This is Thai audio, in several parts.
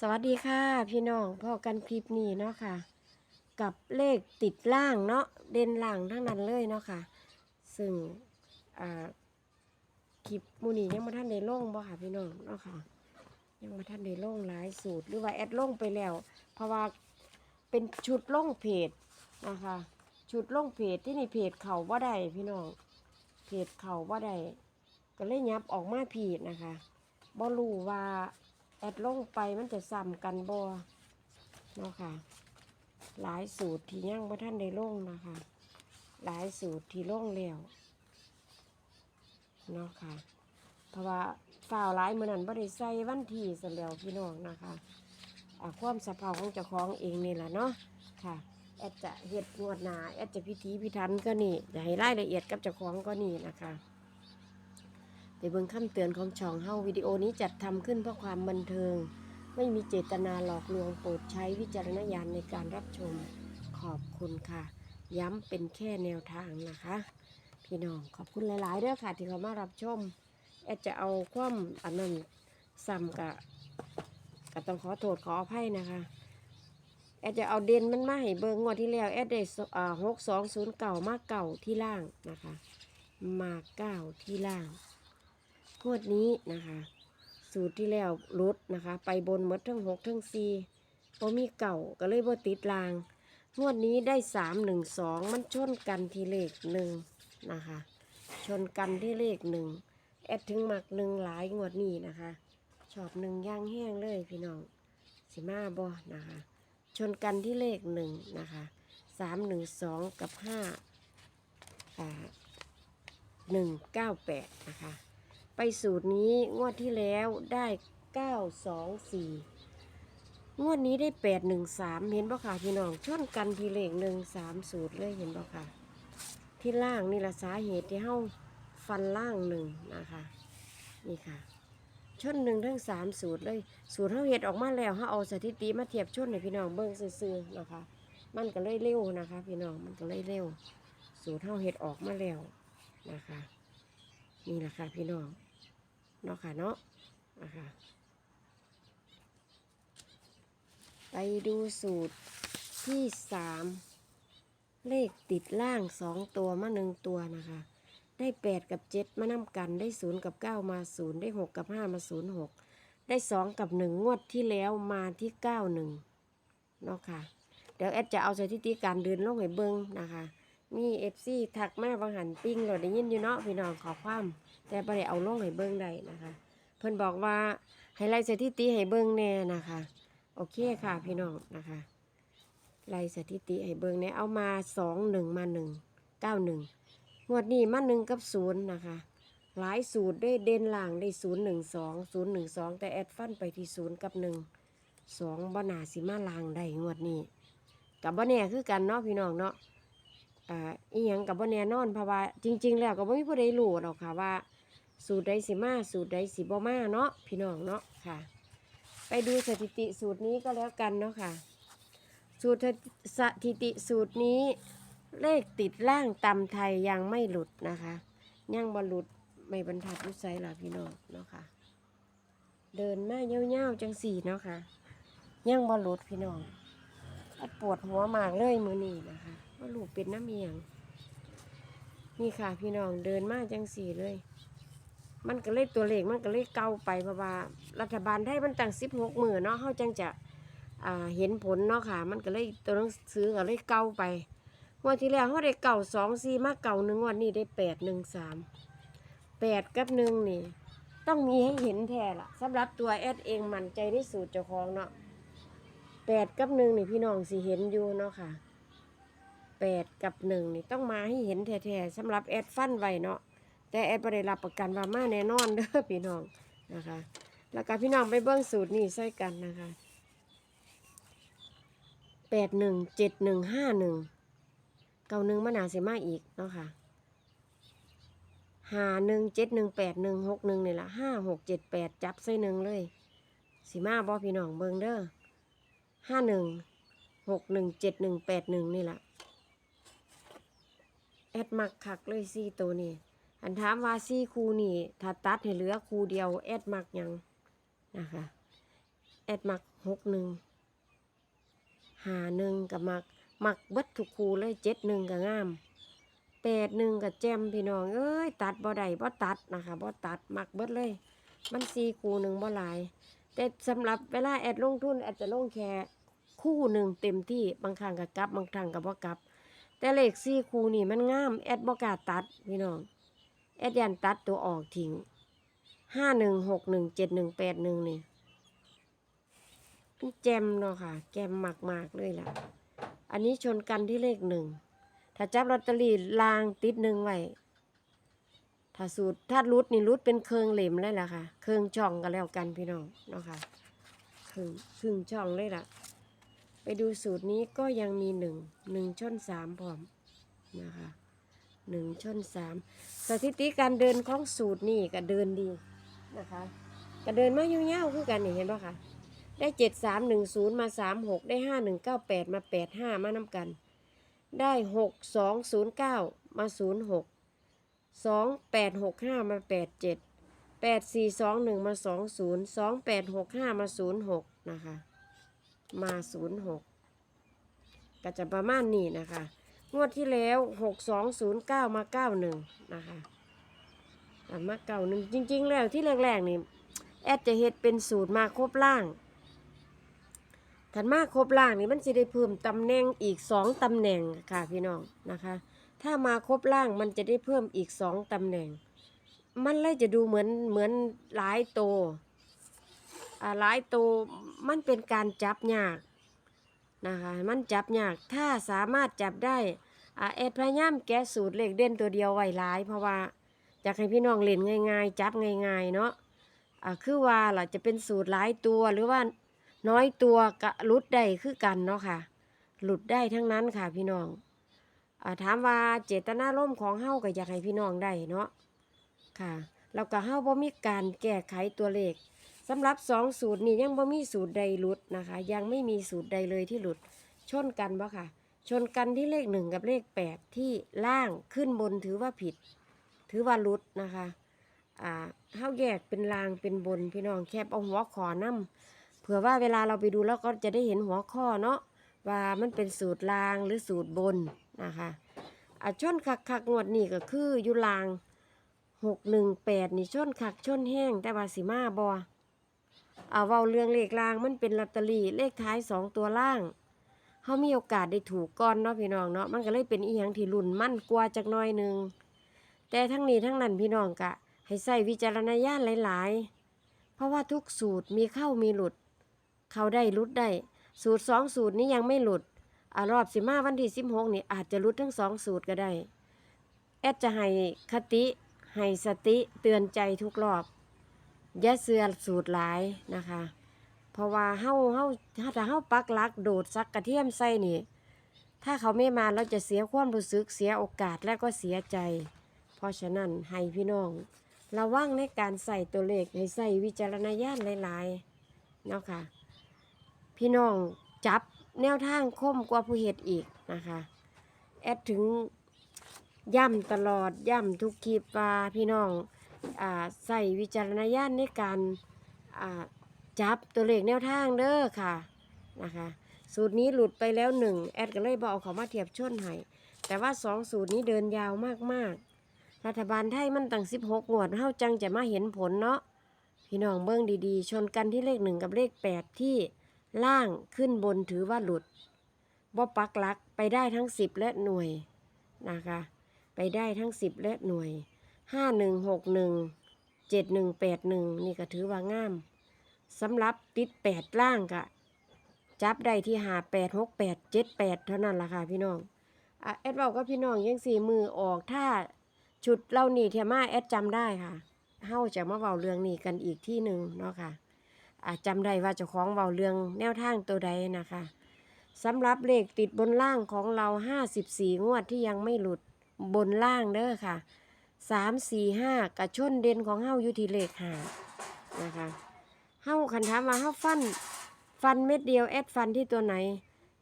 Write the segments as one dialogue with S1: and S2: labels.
S1: สวัสดีค่ะ พี่น้องพ่อกันคลิปนี้เนาะค่ะ กับเลขติดล่างเนาะเด่นล่างทั้งนั้นเลยเนาะค่ะ ซึ่งคลิปมูนี้ยังมาท่านได้ลงบ่ค่ะพี่น้องเนาะค่ะ ยังมาท่านได้ลงหลายสูตรหรือว่าแอดลงไปแล้ว เพราะว่าเป็นชุดลงเพจนะคะ ชุดลงเพจที่นี่เพจเขาว่าได้พี่น้องเพจเขาว่าได้ก็เลยยับออกมาผิดนะคะบ่รู้ว่า แอดลงไปมันจะซ้ำกันบ่เนาะค่ะ หลายสูตรที่ยังบ่ท่านได้ลงนะคะ หลายสูตรที่ลงแล้วเนาะค่ะ เพราะว่าฝ่าวหลายมือนั้นบ่ได้ใส่วันที่ซะแล้วพี่น้องนะคะอ่าความสะเพาของเจ้าของเองนี่แหละเนาะค่ะ แอดจะเฮ็ดงวดนาแอดจะพิธีพิธันก็นี่จะให้รายละเอียดกับเจ้าของก็นี่นะคะ เบิ่งคำเตือนของช่องเฮาวิดีโอนี้จัดทำขึ้นเพื่อความบันเทิง ไม่มีเจตนาหลอกลวงโปรดใช้วิจารณญาณในการรับชมขอบคุณค่ะ ย้ำเป็นแค่แนวทางนะคะ พี่น้องขอบคุณหลายๆเด้อค่ะ ที่เขามารับชม แอดจะเอาความอันนั้นซ้ำกะก็ต้องขอโทษขออภัยนะคะแอดจะเอาเด่นมันมาให้เบิ่งงวดที่แล้วแอดได้หกสองศูนย์เก่ามาเก่าที่ล่างนะคะ มาเก้าที่ล่าง งวดนี้นะคะ สูตรที่แล้วลดนะคะ ไปบนหมดทั้งหกทั้งสี่พอมีเก่าก็เลยบ่ติดลาง งวดนี้ได้สามหนึ่งสองมันชนกันที่เลขหนึ่งนะคะ ชนกันที่เลขหนึ่งแอดถึงหมักหนึ่งหลายงวดนี้นะคะชอบหนึ่งย่างแห้งเลยพี่น้องสิมาบ่นะคะ ชนกันที่เลขหนึ่งนะคะสามหนึ่งสองกับห้าหนึ่งเก้าแปดนะคะ ไปสูตรนี้งวดที่แล้วได้เก้าสองสี่งวดนี้ได้แปดหนึ่งสามเห็นบ่ค่ะพี่น้องชนกันทีเลขหนึ่งสามสูตรเลยเห็นบ่ค่ะ ที่ล่างนี่ละสาเหตุที่เฮาฟันล่างหนึ่งนะคะนี่ค่ะชนหนึ่งทั้งสามสูตรเลย สูตรเฮาเห็ดออกมาแล้วเฮาเอาสถิติมาเทียบชนให้พี่น้องเบิ่งซื่อๆนะคะ มันก็เลยเร็วนะคะ พี่น้องมันก็เลยเร็ว สูตรเฮาเห็ดออกมาแล้วนะคะ นี่แหละค่ะพี่น้อง เนาะค่ะเนาะนะคะไปดูสูตรที่สามเลขติดล่างสองตัวมาหนึ่งตัวนะคะ ได้แปดกับเจ็ดมานำกันได้ศูนย์กับเก้ามาศูนย์ได้หกกับห้ามาศูนย์หกได้สองกับหนึ่งงวดที่แล้วมาที่เก้าหนึ่งเนาะค่ะ เดี๋ยวแอดจะเอาสถิติการเดินลงให้เบิ้งนะคะ มีเอฟซีทักมาบางหันปิ้งเราได้ยินอยู่เนาะพี่น้องขอความ แต่บ่ได้เอาลงให้เบิ่งได้นะคะ เพิ่นบอกว่าให้ไล่สถิติให้เบิ่งแน่นะคะ โอเคค่ะพี่น้องนะคะไล่สถิติให้เบิ่งแน่เอามาสองหนึ่งมาหนึ่งเก้าหนึ่งงวดนี้มาหนึ่งกับศูนย์นะคะหลายสูตรได้เด่นล่างได้ศูนย์หนึ่งสองศูนย์หนึ่งสองแต่แอดฟันไปที่ศูนย์กับหนึ่งสองบนาสิมาลางได้งวดนี้กับบ่แน่คือกันเนาะพี่น้องเนาะ อ่าอีหยังกับว่าแน่นอนเพราะว่าจริง ๆ แล้วก็บ่มีผู้ใดรู้หรอกค่ะว่า สูตรใดสิมาสูตรใดสิบ่มาเนาะพี่น้องเนาะค่ะ ไปดูสถิติสูตรนี้ก็แล้วกันเนาะค่ะ สูตรสถิติสูตรนี้ เลขติดล่างตำไทยยังไม่หลุดนะคะยังบ่หลุดไม่บรรทัดยุไซล่ะพี่น้องเนาะค่ะ เดินมาเงี้ยวๆจังสี่เนาะค่ะยังบ่หลุดพี่น้องปวดหัวมากเลยมือนี่นะคะ ว่าลูกเป็นน้ำเมียงนี่ค่ะ พี่น้องเดินมาจังสี่เลย มันก็เลขตัวเลขมันก็เลขเก่าไปเพราะว่า รัฐบาลได้มันตั้งสิบหกหมื่นเนาะเขาจังจะเห็นผลเนาะค่ะ มันก็เลยตัวหนังสือก็เลยเก่าไปวันที่แล้วเขาได้เก่าสองสี่มาเก่าหนึ่งวันนี้ได้แปดหนึ่งสามแปดกับหนึ่งนี่ ต้องมีให้เห็นแท้ละสำหรับตัวแอดเองมั่นใจในสูตรเจ้าของเนาะแปดกับหนึ่งนี่พี่น้องสิเห็นอยู่เนาะค่ะ แปดกับหนึ่งนี่ต้องมาให้เห็นแท้ๆสำหรับแอดฟันไว้เนาะแต่แอดไม่ได้รับประกันว่ามาแน่นอนเด้อพี่น้องนะคะ แล้วก็พี่น้องไปเบิ้องสูตรนี่ใส่กันนะคะแปดหนึ่งเจ็ดหนึ่งห้าหนึ่งเก้าหนึ่งมะนาวสิมาอีกเนาะค่ะห้าหนึ่งเจ็ดหนึ่งแปดหนึ่งหกหนึ่งนี่ละห้าหกเจ็ดแปดจับใส่หนึ่งเลยสิมาบอพี่น้องเบิ้งเด้อห้าหนึ่งหกหนึ่งเจ็ดหนึ่งแปดหนึ่งนี่ละ แอดมักคักเลยซี่ตัวนี้อันถามว่าซี่คูนี่ถ้าตัดให้เหลือคูเดียวแอดมักยังนะคะแอดมักหกหนึ่งหาหนึ่งกับมักมักเบิดทุกคูเลยเจ็ดหนึ่งกับงามแปดหนึ่งกับแจมพี่น้องเอ้ยตัดบ่ได้บ่ตัดนะคะบ่ตัดมักเบิดเลย มันสี่คูหนึ่งบ่หลาย แต่สำหรับเวลาแอดลงทุนแอดจะลงแค่คู่หนึ่งเต็มที่บางครั้งกับกลับบางครั้งกับบ่กลับ แต่เลขสี่คูนี่มันงาม แอดบ่กาตัดพี่น้อง แอดยันตัดตัวออกทิ้งห้าหนึ่งหกหนึ่งเจ็ดหนึ่งแปดหนึ่งนี่มันแจมเนาะค่ะแกมมากๆเลยล่ะ อันนี้ชนกันที่เลขหนึ่ง ถ้าจับลอตเตอรี่ลางติดหนึ่งไว้ถ้าสูตรถ้ารุดนี่รุดเป็นเครืองเหลมเลยล่ะค่ะ เครืองช่องกันแล้วกันพี่น้องเนาะค่ะครึ่งครึ่งช่องเลยล่ะ ไปดูสูตรนี้ก็ยังมีหนึ่งหนึ่งชนสามพร้อมนะคะหนึ่งชนสามสถิติการเดินของสูตรนี่ก็เดินดีนะคะก็เดินมาเงี้ยวๆคือกันนี่เห็นปะคะได้เจ็ดสามหนึ่งศูนย์มาสามหกได้ห้าหนึ่งเก้าแปดมาแปดห้ามานำกัน ได้หกสองศูนย์เก้ามาศูนย์หกสองแปดหกห้ามาแปดเจ็ดแปดสี่สองหนึ่งมาสองศูนย์สองแปดหกห้ามาศูนย์หกนะคะ มาศูนย์หกก็จะประมาณนี้นะคะ งวดที่แล้วหกสองศูนย์เก้ามาเก้าหนึ่งนะคะมาเก้าหนึ่งจริง ๆ แล้วที่แรกๆนี่แอดจะเฮ็ดเป็นสูตรมาครบล่างถันมาครบล่างนี่มันจะได้เพิ่มตำแหน่งอีกสองตำแหน่งค่ะพี่น้องนะคะ ถ้ามาครบล่างมันจะได้เพิ่มอีกสองตำแหน่ง มันเลยจะดูเหมือนเหมือนหลายโต หลายตัวมันเป็นการจับยากนะคะมันจับยากถ้าสามารถจับได้เอ่าแอดพยายามแกะสูตรเลขเด่นตัวเดียวไว้หลาย เพราะว่าอยากให้พี่น้องเล่นง่ายๆ จับง่าย ๆ เนาะคือว่าล่ะจะเป็นสูตรหลายตัวหรือว่าน้อยตัวกะหลุดได้คือกันเนาะค่ะ หลุดได้ทั้งนั้นค่ะพี่น้องอถามว่าเจตนาร่มของเฮาก็อยากให้พี่น้องได้เนาะค่ะ แล้วก็เฮาบ่มีการแก้ไขตัวเลข สำหรับสองสูตรนี่ยังบ่มีสูตรใดหลุดนะคะ ยังไม่มีสูตรใดเลยที่หลุด ชนกันบ่ค่ะ ชนกันที่เลขหนึ่งกับเลขแปดที่ล่างขึ้นบนถือว่าผิด ถือว่าหลุดนะคะอ่าเฮาแยกเป็นลางเป็นบนพี่น้องแคบเอาหัวขอนํเผื่อว่าเวลาเราไปดูแล้วก็จะได้เห็นหัวข้อเนาะว่ามันเป็นสูตรลางหรือสูตรบนนะคะอ่าชนคักคักงวดนี่ก็คืออยู่ลางหกหนึ่งแปดนี่ชนคักชนแห้งแต่ว่าสิมาบอ อ่าเว้าเรื่องเลขล่างมันเป็นลอตเตอรี่เลขท้ายสองตัวล่างเขามีโอกาสได้ถูกก่อนเนาะพี่น้องเนาะมันก็เลยเป็นอีหยังที่ลุ่นมั่นกว่าจักหน้อยหนึ่งแต่ทั้งนี้ทั้งนั้นพี่น้องกะ ให้ใส่วิจารณญาณหลาย ๆ เพราะว่าทุกสูตรมีเข้ามีหลุด เข้าได้หลุดได้ สูตรสองสูตรนี้ยังไม่หลุดอารอบสิมาวันที่สิบหกนี่อาจจะหลุดทั้งสองสูตรก็ได้ แอดจะให้คติ ให้สติเตือนใจทุกรอบ อย่าเสือสูตรหลายนะคะ เพราะว่าเฮาเฮาถ้าเฮาปักลักโดดซักกระเทียมใส่นี่ ถ้าเขาไม่มาเราจะเสียความรู้สึกเสียโอกาสและก็เสียใจ เพราะฉะนั้นให้พี่น้องระวังในการใส่ตัวเลขให้ใส่วิจารณญาณหลายๆเนาะค่ะ พี่น้องจับแนวทางคมกว่าผู้เฮ็ดอีกนะคะ แอดถึงย่ำตลอดย่ำทุกคลิปว่าพี่น้อง ใส่วิจารณญาณในการจับตัวเลขแนวทางเด้อค่ะนะคะสูตรนี้หลุดไปแล้วหนึ่งแอดก็เลยบเอกเขามาเทียบชนให้แต่ว่าสองสูตรนี้เดินยาวมากๆ รัฐบาลไทยมันตั้งสิบหกงวดเฮาจังจะมาเห็นผลเนาะพี่น้องเบิ้องดีๆ ชนกันที่เลขหนึ่งกับเลขแปดที่ล่างขึ้นบนถือว่าหลุดบ่ปักลักไปได้ทั้งสิบและหน่วยนะคะ ไปได้ทั้งสิบและหน่วย ห้าหนึ่งหกหนึ่งเจ็ดหนึ่งแปดหนึ่งนี่ก็ถือว่างามสำหรับติดแปดล่างกะจับได้ที่หาแปดหกแปดเจ็ดแปดเท่านั้นล่ะค่ะพี่น้องอแอดบอกก็พี่น้องยังสี่มือออกถ้าชุดเล่านี่เทียมาแอดจำได้ค่ะเฮาจะมาเว้าเรื่องนี้กันอีกที่หนึ่งเนาะค่ะจำได้ว่าเจ้าของเว้าเรื่องแนวทางตัวใดนะคะสำหรับเลขติดบนล่างของเราห้าสิบสี่งวดที่ยังไม่หลุดบนล่างเด้อค่ะ สามสี่ห้ากระชนเด่นของเฮาอยู่ที่เลขห้านะคะเฮาคันถามว่าเฮาฟัน ฟันเม็ดเดียวแอดฟันที่ตัวไหน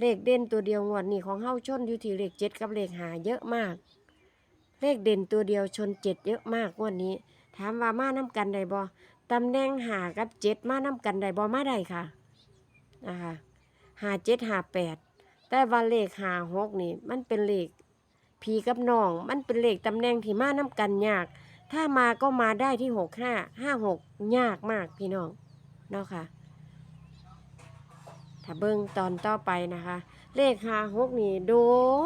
S1: เลขเด่นตัวเดียวงวดนี้ของเฮาชนอยู่ที่เลขเจ็ดกับเลขหาเยอะมาก เลขเด่นตัวเดียวชนเจ็ดเยอะมากงวดนี้ ถามว่ามาน้กันได้บ่ตำแหน่งหากับเจ็ดมาน้กันได้บ่มาได้ค่ะนะคะหาเจ็ดหาแปดแต่ว่าเลขหาหกนี่มันเป็นเลข พีกับน้อง มันเป็นเลขตำแหน่งที่มาน้ำกันยาก ถ้ามาก็มาได้ที่หกห้าห้าหกยากมากพี่น้องเนาะค่ะ ถ้าเบิ่งตอนต่อไปนะคะ เลขหาหกนี่โด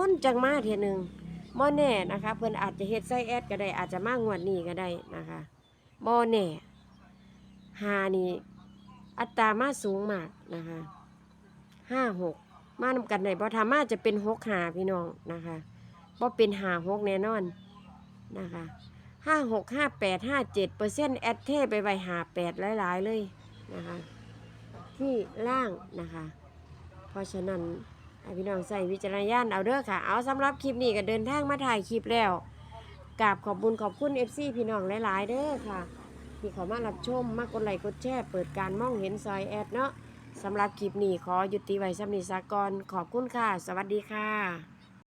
S1: นจังมาเทียหนึ่งบ่แน่นะคะ เพิ่อนอาจจะเฮ็ดไส้แอดก็ได้ อาจจะมากงวดนี้ก็ได้นะคะบ่แน่หานี่อัตรามาสูงมากนะคะห้าหกมานำกันได้บ่ทามาจะเป็นหกหาพี่น้องนะคะ บ่เป็นหาหกแน่นอนนะคะห้าหกห้าแปดห้าเจ็ดเปอร์เซ็นต์แอดเทไปไว้หาแปดหลายๆเลยนะคะที่ล่างนะคะ เพราะฉะนั้นพี่น้องใส่วิจารณญาณเอาเด้อค่ะ เอาสำหรับคลิปนี้ก็เดินทางมาถ่ายคลิปแล้วกราบขอบบุญขอบคุณ FC พี่น้องหลาย ๆ เด้อค่ะ ที่เขามารับชมมากดไลค์กดแชร์เปิดการมองเห็นซอยแอดเนาะสำหรับคลิปนี้ขอยุติไว้สำนิสากรขอบคุณค่ะ สวัสดีค่ะ